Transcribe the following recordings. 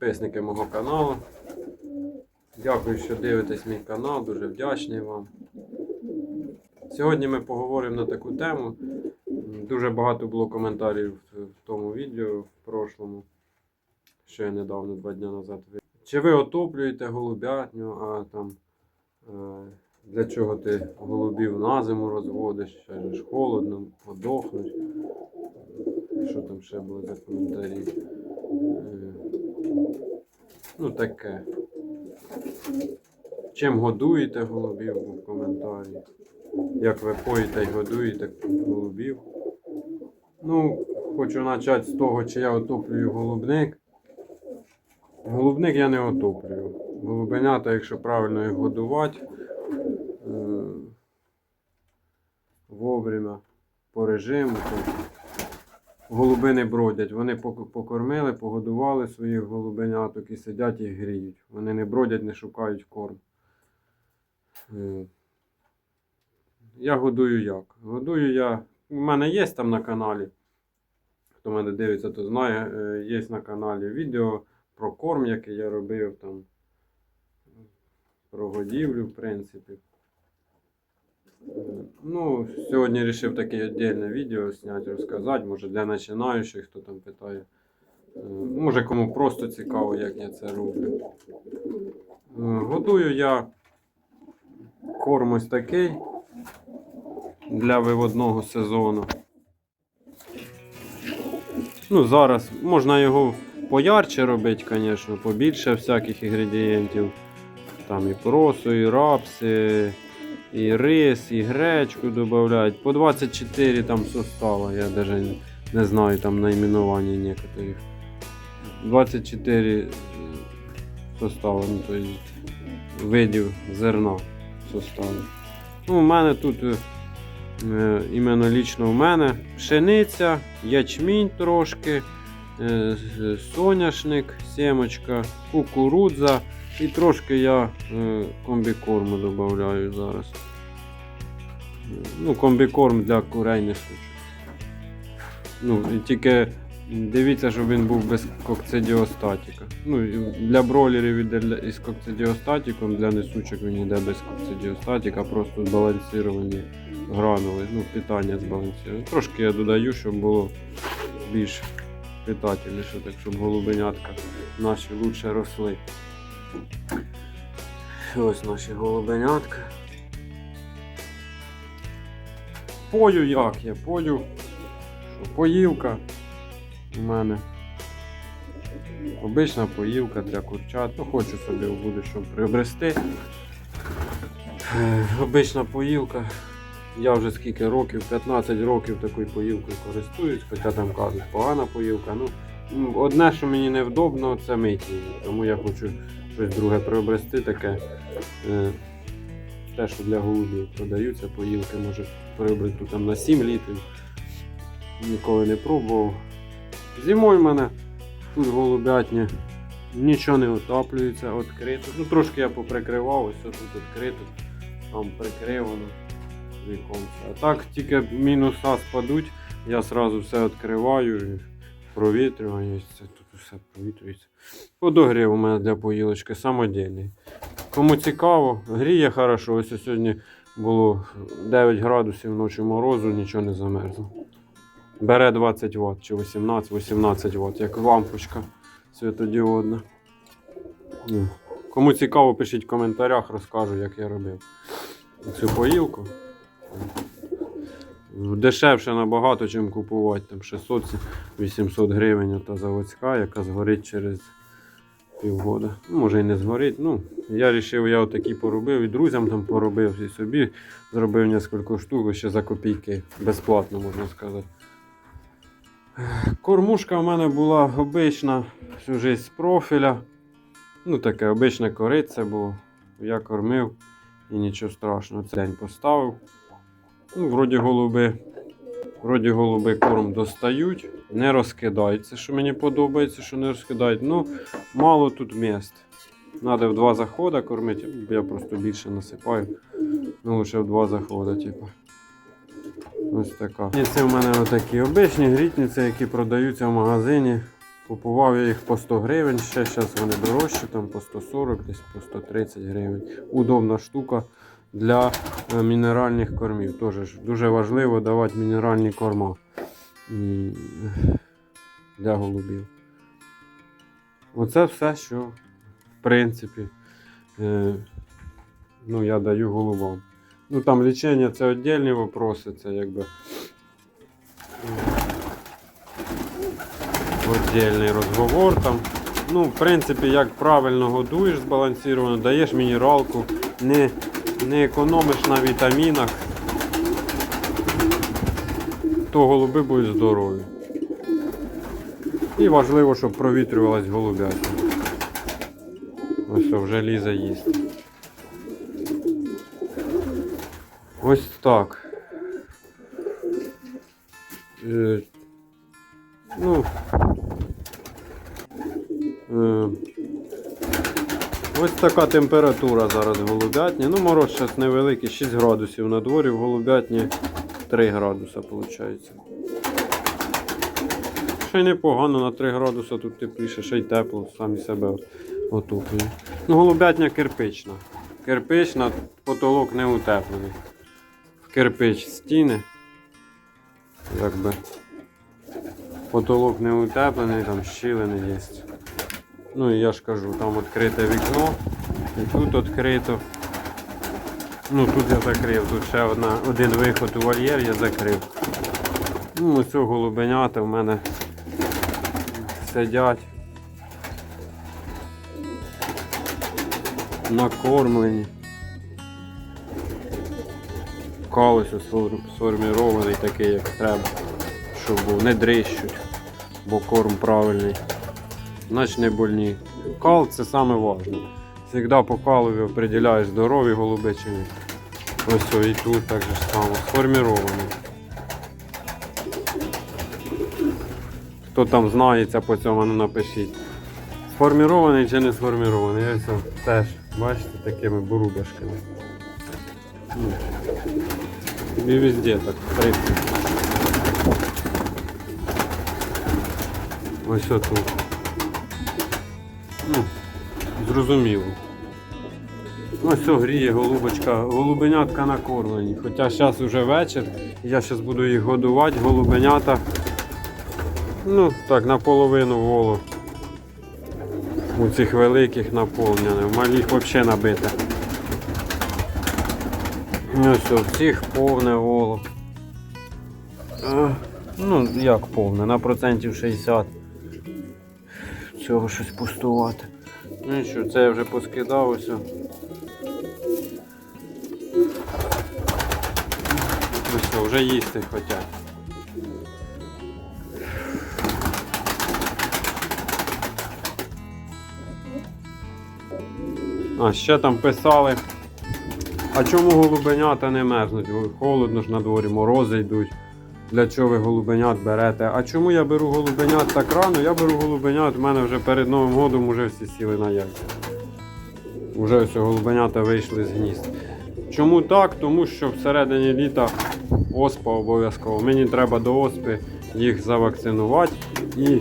підписники мого каналу. Дякую, що дивитесь мій канал, дуже вдячний вам. Сьогодні ми поговоримо на таку тему. Дуже багато було коментарів в тому відео в прошлому, я недавно, два дні назад. Чи ви отоплюєте голубятню, а там е, для чого ти голубів на зиму розводиш, ще ж холодно, подохнуть. Що там ще було за коментарі? Ну таке. Чим годуєте голубів був коментарі? Як ви поїте й годуєте голубів? Ну, хочу почати з того, чи я отоплюю голубник. Голубник я не отоплюю. Голубенята, якщо правильно їх годувати, е, вовремя по режиму, то голуби не бродять. Вони покормили, погодували своїх голубеняток і сидять і гріють. Вони не бродять, не шукають корм. Е, Я годую як? Годую я. У мене є там на каналі. Хто мене дивиться, то знає. е, Є на каналі відео про корм, який я робив там. Про годівлю, в принципі. Ну, сьогодні вирішив таке віддільне відео зняти, розказати. Може для починаючих, хто там питає. Е, Може кому просто цікаво, як я це роблю. Е, Годую я корм ось такий для виводного сезону. Ну, зараз можна його поярче робити, звісно, побільше всяких інгредієнтів. Там і просо, і рапси, і рис, і гречку додають. По 24 там состава, я навіть не знаю там найменування некоторих. 24 состава, ну, то есть видів зерна составу. Ну, у мене тут е, е, іменно лічно у мене пшениця, ячмінь трошки, е, соняшник, сімочка, кукурудза і трошки я е, комбікорму додаю зараз. Ну, комбікорм для курей несучих. Ну, і тільки дивіться, щоб він був без кокцидіостатіка. Ну, для для- із кокцидіостатиком, для несучок він йде без кокцидіостатика, просто збалансовані гранули, ну, питання збалансоване. Трошки я додаю, щоб було більш питательніше, так щоб голубенятка наші лучше росли. Ось наші голубенятка. Пою як я? Пою. Що, поївка у мене. Обична поївка для курчат. Ну, хочу собі в будущому приобрести. Обична поївка. Я вже скільки років, 15 років такою поївкою користуюсь, хоча там кажуть, погана поївка. Ну, одне, що мені невдобно, це мить її. Тому я хочу щось друге приобрести таке. Е, те, що для голубів продаються поїлки, може приобрету там на 7 літрів. Ніколи не пробував. Зимою в мене тут голубятня нічого не отаплюється, відкрито. Ну трошки я поприкривав, ось тут відкрито, там прикривано віконце. А так тільки мінуса спадуть, я одразу все відкриваю і все провітрюється. Подогрів у мене для поїлочки самодільний. Кому цікаво, гріє хорошо. Ось сьогодні було 9 градусів ночі морозу, нічого не замерзло. Бере 20 Вт чи 18, 18 Вт, як лампочка світодіодна. Кому цікаво, пишіть в коментарях, розкажу, як я робив цю поїлку. Дешевше набагато, ніж купувати там 600-800 гривень та заводська, яка згорить через півгода. Ну, Може і не згорить. Ну, я вирішив, я отакі поробив і друзям там поробив, і собі зробив кілька штук ще за копійки. Безплатно, можна сказати. Кормушка в мене була обична, всю життя з профіля. Ну, таке обичне кориця було. Я кормив і нічого страшного. Цей день поставив. Ну, вроді голуби. Вроді голуби корм достають, не розкидаються, що мені подобається, що не розкидають. Ну, мало тут місць. Надо в два заходи кормити, я просто більше насипаю. Ну, лише в два заходи, типу. Ось така. І це в мене отакі обичні грітниці, які продаються в магазині Купував я їх по 100 гривень, ще зараз вони дорожчі, там по 140, десь по 130 гривень. Удобна штука для е, мінеральних кормів. Тоже ж дуже важливо давати мінеральні корма для голубів. Оце все, що в принципі е, ну, я даю голубам. Ну там лічення це віддільні вопроси, це якби. Отдельний розговор там. Ну, в принципі, як правильно годуєш збалансовано, даєш мінералку, не, не економиш на вітамінах, то голуби будуть здорові. І важливо, щоб провітрювалась голубятня. Ось що, вже лізе їсти. Ось так. Е, ну. Е, ось така температура зараз в голубятні. Ну, мороз зараз невеликий, 6 градусів на дворі, в голубятні 3 градуса виходить. Ще непогано на 3 градуса тут тепліше, ще й тепло, самі себе отоплює. Ну, голубятня кирпична. Кирпична, потолок не утеплений. В кирпич стіни. Якби. Потолок не утеплений, там щілини є. Ну і я ж кажу, там відкрите вікно, і тут відкрито. Ну тут я закрив, тут ще одна, один виход у вольєр я закрив. Ну, ось голубенята в мене сидять. Накормлені. Калось сформірований такий, як треба, щоб був, не дрищуть, бо корм правильний. Значить не больні. Кал це саме важне. Завжди по калові определяєш здорові голуби чи. Ось і тут так же само. Сформірований. Хто там знається по цьому, ну напишіть. Сформірований чи не сформірований. Ось теж, бачите, такими бурубашками. Тобі везде так, в принципі. Ось отут. Ну, зрозуміло. Ось о, гріє голубочка, голубенятка накормлені. Хоча зараз вже вечір, я зараз буду їх годувати, голубенята. Ну, так, наполовину воло. У цих великих наповнене, в малих взагалі набите. Ось у цих повне воло. Ну, як повне, на процентів 60 цього щось пустувати. Ну і що, це я вже поскидав ось. о. Ну вже їсти хочуть. А ще там писали. А чому голубенята не мерзнуть? Холодно ж на дворі, морози йдуть. Для чого ви голубенят берете? А чому я беру голубенят так рано? Я беру голубенят, у мене вже перед Новим годом вже всі сіли на яйця. Уже ось голубенята вийшли з гнізд. Чому так? Тому що всередині літа оспа обов'язково. Мені треба до оспи їх завакцинувати. І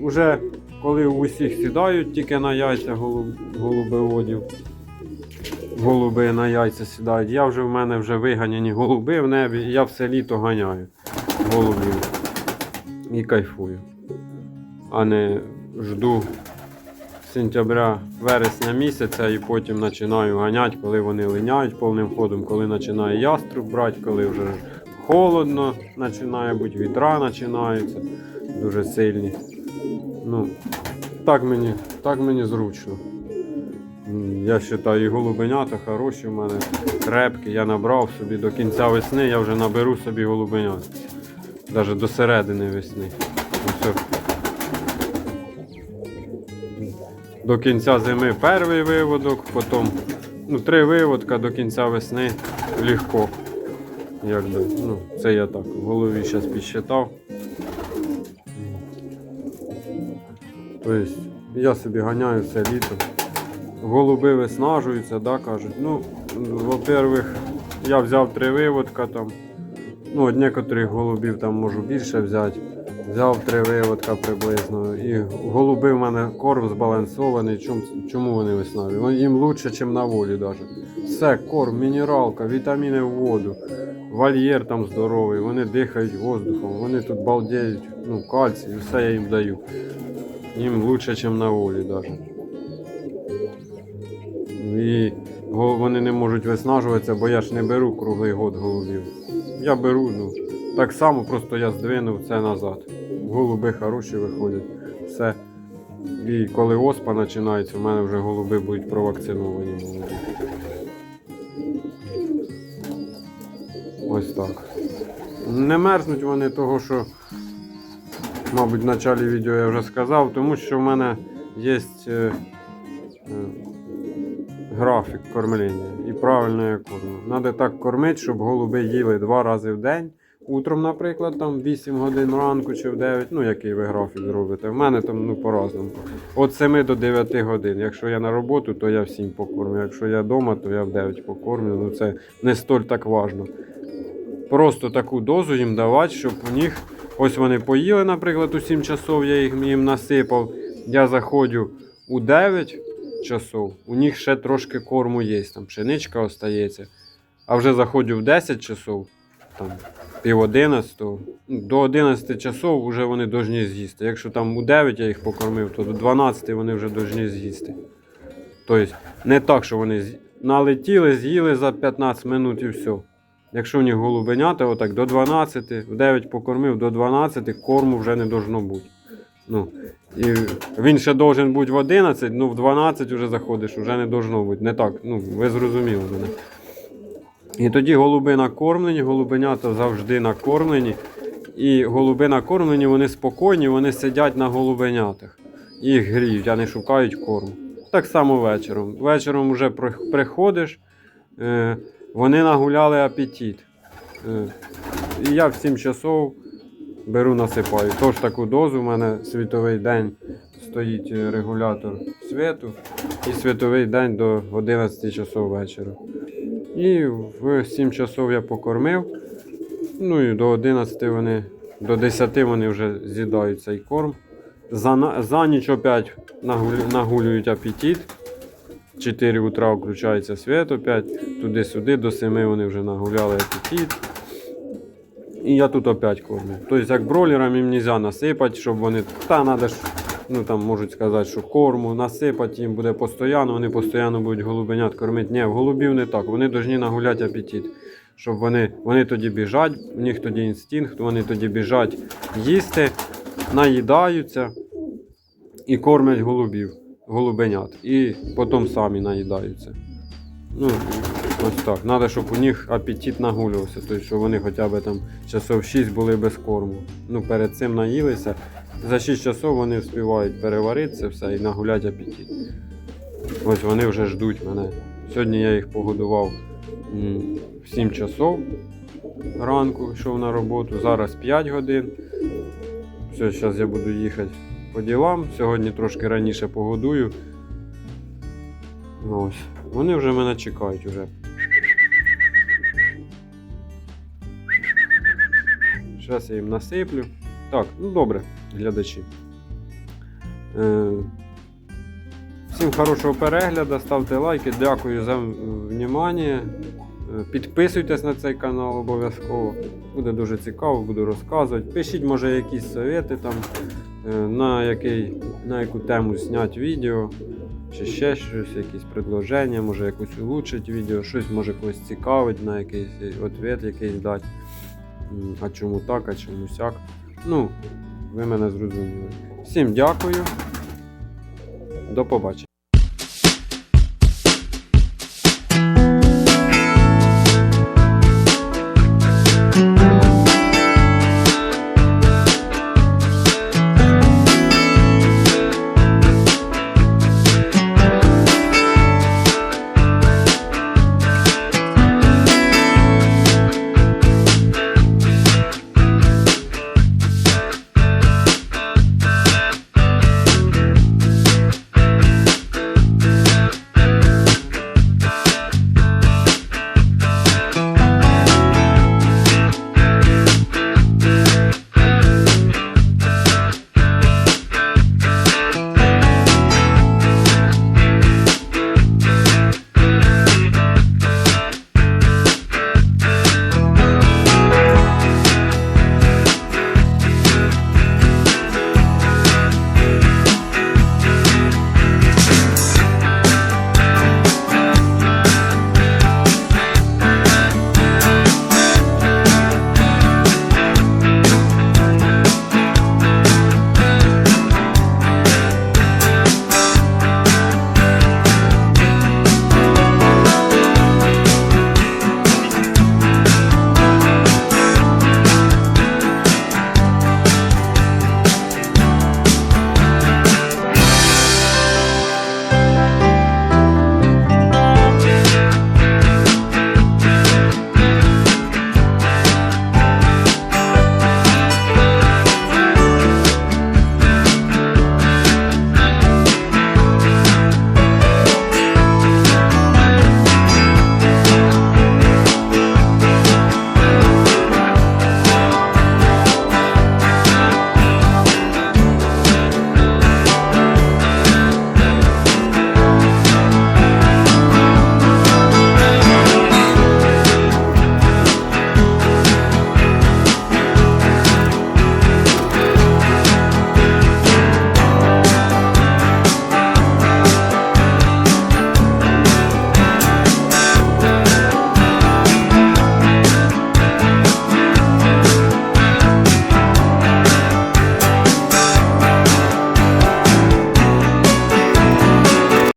вже коли усіх сідають тільки на яйця голуб, голубеводів, голуби на яйця сідають. Я вже в мене вже виганяні голуби в небі, я все літо ганяю голубів і кайфую. А не жду сентября, вересня місяця і потім починаю ганяти, коли вони линяють повним ходом, коли починає яструб брати, коли вже холодно, починає бути вітра починаються дуже сильні. Ну, так мені, так мені зручно. Я вважаю, і голубенята хороші в мене, крепкі. Я набрав собі до кінця весни, я вже наберу собі голубенят. Навіть до середини весни. Ось о. До кінця зими перший виводок, потім ну, три виводка до кінця весни легко. Якби, ну, це я так в голові зараз підсчитав. Тобто я собі ганяю все літо. Голуби виснажуються, да, кажуть. Ну, во-первых, я взяв три виводка там. Ну, от некоторих голубів там можу більше взяти. Взяв три виводка приблизно. І голуби в мене корм збалансований. Чому, чому вони веснаві? Їм краще, ніж на волі навіть. Все, корм, мінералка, вітаміни в воду, вольєр там здоровий, вони дихають воздухом, вони тут балдеють, ну, кальцій, все я їм даю. Їм краще, ніж на волі навіть. І вони не можуть виснажуватися, бо я ж не беру круглий год голубів. Я беру, ну, так само, просто я здвинув це назад. Голуби хороші виходять. Все. І коли оспа починається, у мене вже голуби будуть провакциновані. Ось так. Не мерзнуть вони того, що, мабуть, в початку відео я вже сказав, тому що в мене є е, е, графік кормлення правильно я кормлю. Треба так кормити, щоб голуби їли два рази в день. Утром, наприклад, там 8 годин ранку чи в 9, ну який ви графік зробите. В мене там ну по-разному. От 7 до 9 годин. Якщо я на роботу, то я в 7 покормлю. Якщо я вдома, то я в 9 покормлю. Ну це не столь так важно. Просто таку дозу їм давати, щоб у них. Ось вони поїли, наприклад, у 7 часов я їх їм насипав. Я заходжу у 9 часов, у них ще трошки корму є, там пшеничка остається. А вже заходжу в 10 часов, там пів 11, ну, до 11 часов вже вони повинні з'їсти. Якщо там у 9 я їх покормив, то до 12 вони вже повинні з'їсти. Тобто не так, що вони налетіли, з'їли за 15 минут і все. Якщо в них голубенята, отак до 12, в 9 покормив, до 12 корму вже не должно бути. Ну, і він ще должен бути в 11, ну в 12 вже заходиш, вже не должно бути. Не так. Ну, ви зрозуміли мене. І тоді голуби накормлені, голубенята завжди накормлені. І голуби накормлені, вони спокійні, вони сидять на голубенятах. Їх гріють, а не шукають корму. Так само вечором. Вечором вже приходиш, е, вони нагуляли апетит. Е, і я в 7 часов беру, насипаю. Тож таку дозу, у мене світовий день стоїть е, регулятор світу, і світовий день до 11 часов вечора. І в 7 часов я покормив. Ну і до 11 вони, до 10 вони вже з'їдають цей корм. За, за ніч опять нагулю- нагулюють апетит. 4 утра включається світ опять, туди-сюди, до 7 вони вже нагуляли апетит. І я тут опять кормлю. Тобто, як бройлерам їм не можна насипати, щоб вони. Та треба ж, ну там можуть сказати, що корму насипати їм буде постійно, вони постійно будуть голубенят кормити. Ні, в голубів не так. Вони повинні нагуляти апетит. Щоб вони, вони тоді біжать, у них тоді інстинкт, вони тоді біжать їсти, наїдаються і кормять голубів, голубенят. І потім самі наїдаються. Ну, ось так. Треба, щоб у них апетит нагулювався, тобто, щоб вони хоча б там часов 6 були без корму. Ну, перед цим наїлися. За 6 часов вони встигають переваритися все і нагулять апетит. Ось вони вже ждуть мене. Сьогодні я їх погодував в 7 часов ранку, йшов на роботу. Зараз 5 годин. Все, зараз я буду їхати по ділам. Сьогодні трошки раніше погодую. Ось. Вони вже мене чекають уже. Зараз я їм насиплю. Так, ну добре, глядачі. Е, всім хорошого перегляду, ставте лайки, дякую за внимание. Е, Підписуйтесь на цей канал обов'язково. Буде дуже цікаво, буду розказувати. Пишіть, може, якісь совети там, е, на, який, на яку тему зняти відео, чи ще щось, якісь предложення, може якось улучшить відео, щось може когось цікавить, на якийсь відповідь якийсь дати. А чому так, а чому сяк. Ну, ви мене зрозуміли. Всім дякую. До побачення.